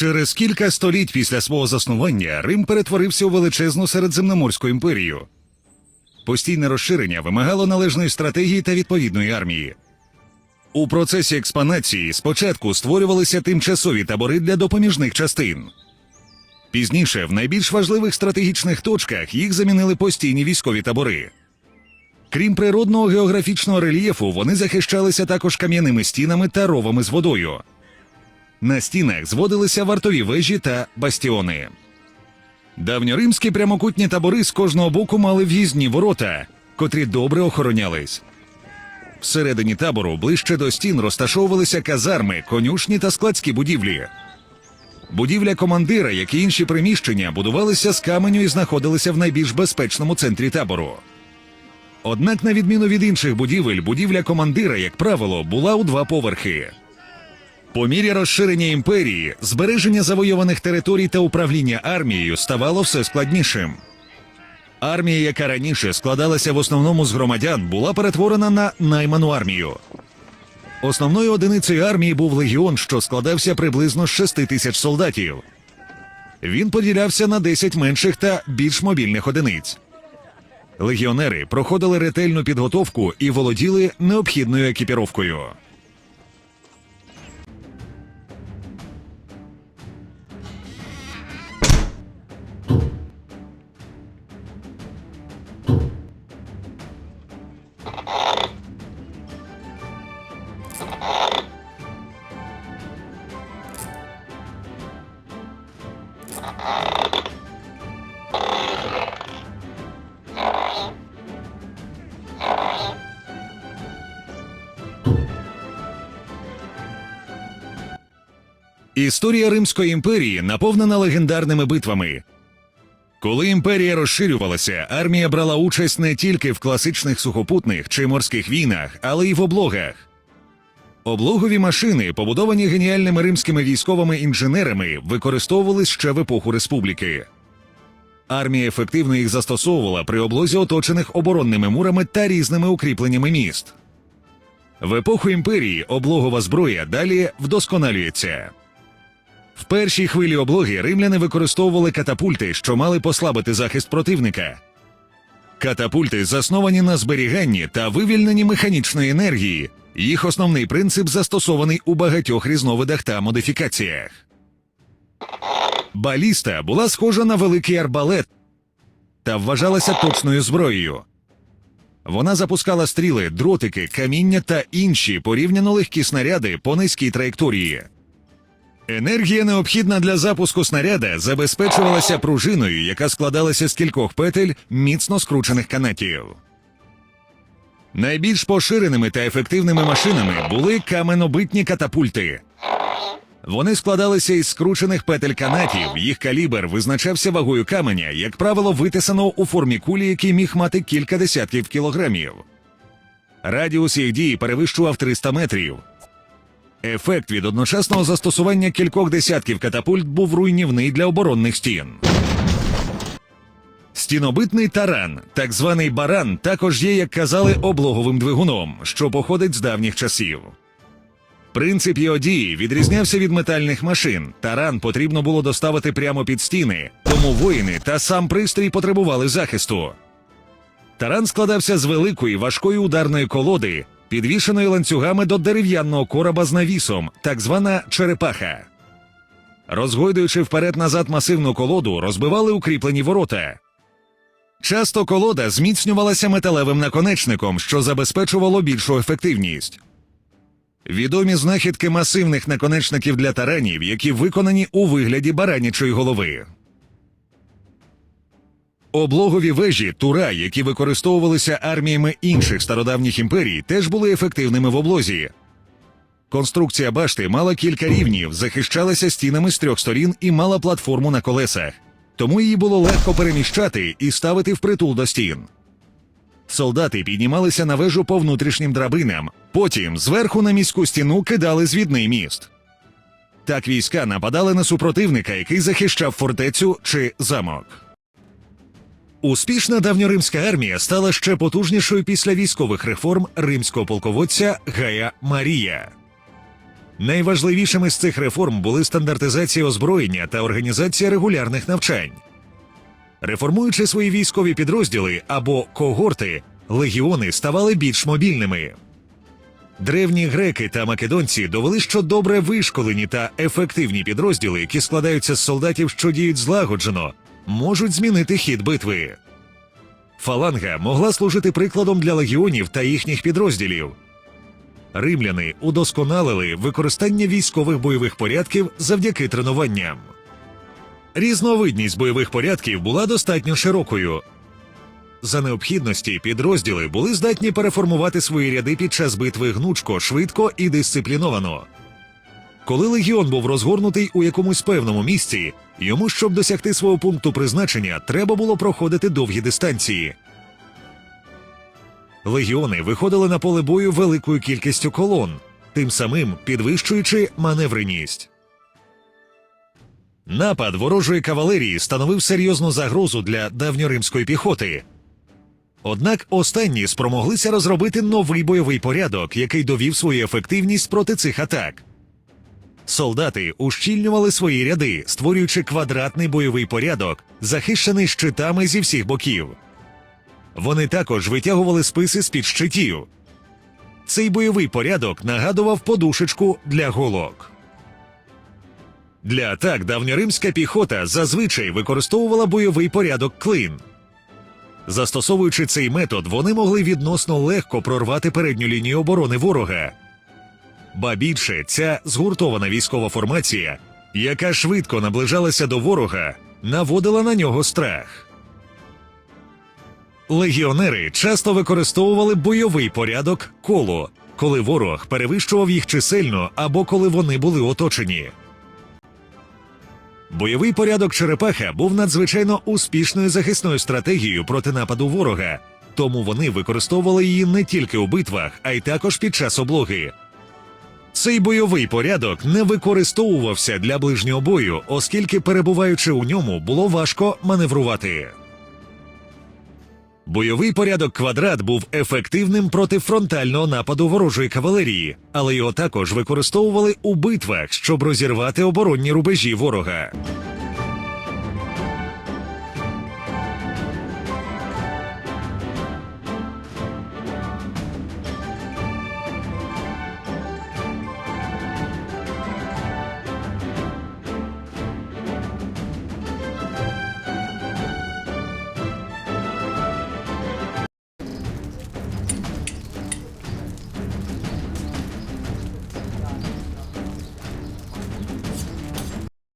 Через кілька століть після свого заснування Рим перетворився у величезну середземноморську імперію. Постійне розширення вимагало належної стратегії та відповідної армії. У процесі експанації спочатку створювалися тимчасові табори для допоміжних частин. Пізніше, в найбільш важливих стратегічних точках їх замінили постійні військові табори. Крім природного географічного рельєфу, вони захищалися також кам'яними стінами та ровами з водою. На стінах зводилися вартові вежі та бастіони. Давньоримські прямокутні табори з кожного боку мали в'їзні ворота, котрі добре охоронялись. Всередині табору ближче до стін розташовувалися казарми, конюшні та складські будівлі. Будівля командира, як і інші приміщення, будувалися з каменю і знаходилися в найбільш безпечному центрі табору. Однак, на відміну від інших будівель, будівля командира, як правило, була у два поверхи. По мірі розширення імперії, збереження завойованих територій та управління армією ставало все складнішим. Армія, яка раніше складалася в основному з громадян, була перетворена на найману армію. Основною одиницею армії був легіон, що складався приблизно з 6 тисяч солдатів. Він поділявся на 10 менших та більш мобільних одиниць. Легіонери проходили ретельну підготовку і володіли необхідною екіпіровкою. Історія Римської імперії наповнена легендарними битвами. Коли імперія розширювалася, армія брала участь не тільки в класичних сухопутних чи морських війнах, але й в облогах. Облогові машини, побудовані геніальними римськими військовими інженерами, використовувались ще в епоху республіки. Армія ефективно їх застосовувала при облозі оточених оборонними мурами та різними укріпленнями міст. В епоху імперії облогова зброя далі вдосконалюється. В першій хвилі облоги римляни використовували катапульти, що мали послабити захист противника. Катапульти засновані на зберіганні та вивільненні механічної енергії. Їх основний принцип застосований у багатьох різновидах та модифікаціях. Баліста була схожа на великий арбалет та вважалася точною зброєю. Вона запускала стріли, дротики, каміння та інші порівняно легкі снаряди по низькій траєкторії. Енергія, необхідна для запуску снаряда, забезпечувалася пружиною, яка складалася з кількох петель міцно скручених канатів. Найбільш поширеними та ефективними машинами були каменобитні катапульти. Вони складалися із скручених петель канатів, їх калібр визначався вагою каменя, як правило, витисаного у формі кулі, який міг мати кілька десятків кілограмів. Радіус їх дії перевищував 300 метрів. Ефект від одночасного застосування кількох десятків катапульт був руйнівний для оборонних стін. Стінобитний таран, так званий баран, також є, як казали, облоговим двигуном, що походить з давніх часів. Принцип його дії відрізнявся від метальних машин. Таран потрібно було доставити прямо під стіни, тому воїни та сам пристрій потребували захисту. Таран складався з великої важкої ударної колоди, підвішеної ланцюгами до дерев'яного короба з навісом, так звана черепаха. Розгойдуючи вперед-назад масивну колоду, розбивали укріплені ворота. Часто колода зміцнювалася металевим наконечником, що забезпечувало більшу ефективність. Відомі знахідки масивних наконечників для таранів, які виконані у вигляді баранячої голови. Облогові вежі тура, які використовувалися арміями інших стародавніх імперій, теж були ефективними в облозі. Конструкція башти мала кілька рівнів, захищалася стінами з трьох сторін і мала платформу на колесах, тому її було легко переміщати і ставити впритул до стін. Солдати піднімалися на вежу по внутрішнім драбинам, потім зверху на міську стіну кидали звідний міст. Так війська нападали на супротивника, який захищав фортецю чи замок. Успішна давньоримська армія стала ще потужнішою після військових реформ римського полководця Гая Марія. Найважливішими з цих реформ були стандартизація озброєння та організація регулярних навчань. Реформуючи свої військові підрозділи або когорти, легіони ставали більш мобільними. Древні греки та македонці довели, що добре вишколені та ефективні підрозділи, які складаються з солдатів, що діють злагоджено, можуть змінити хід битви. Фаланга могла служити прикладом для легіонів та їхніх підрозділів. Римляни удосконалили використання військових бойових порядків завдяки тренуванням. Різновидність бойових порядків була достатньо широкою. За необхідності підрозділи були здатні переформувати свої ряди під час битви гнучко, швидко і дисципліновано. Коли легіон був розгорнутий у якомусь певному місці, йому, щоб досягти свого пункту призначення, треба було проходити довгі дистанції. Легіони виходили на поле бою великою кількістю колон, тим самим підвищуючи маневреність. Напад ворожої кавалерії становив серйозну загрозу для давньоримської піхоти. Однак останні спромоглися розробити новий бойовий порядок, який довів свою ефективність проти цих атак. Солдати ущільнювали свої ряди, створюючи квадратний бойовий порядок, захищений щитами зі всіх боків. Вони також витягували списи з-під щитів. Цей бойовий порядок нагадував подушечку для голок. Для атак давньоримська піхота зазвичай використовувала бойовий порядок клин. Застосовуючи цей метод, вони могли відносно легко прорвати передню лінію оборони ворога. Ба більше, ця згуртована військова формація, яка швидко наближалася до ворога, наводила на нього страх. Легіонери часто використовували бойовий порядок коло, коли ворог перевищував їх чисельно або коли вони були оточені. Бойовий порядок черепаха був надзвичайно успішною захисною стратегією проти нападу ворога, тому вони використовували її не тільки у битвах, а й також під час облоги. Цей бойовий порядок не використовувався для ближнього бою, оскільки, перебуваючи у ньому, було важко маневрувати. Бойовий порядок квадрат був ефективним проти фронтального нападу ворожої кавалерії, але його також використовували у битвах, щоб розірвати оборонні рубежі ворога.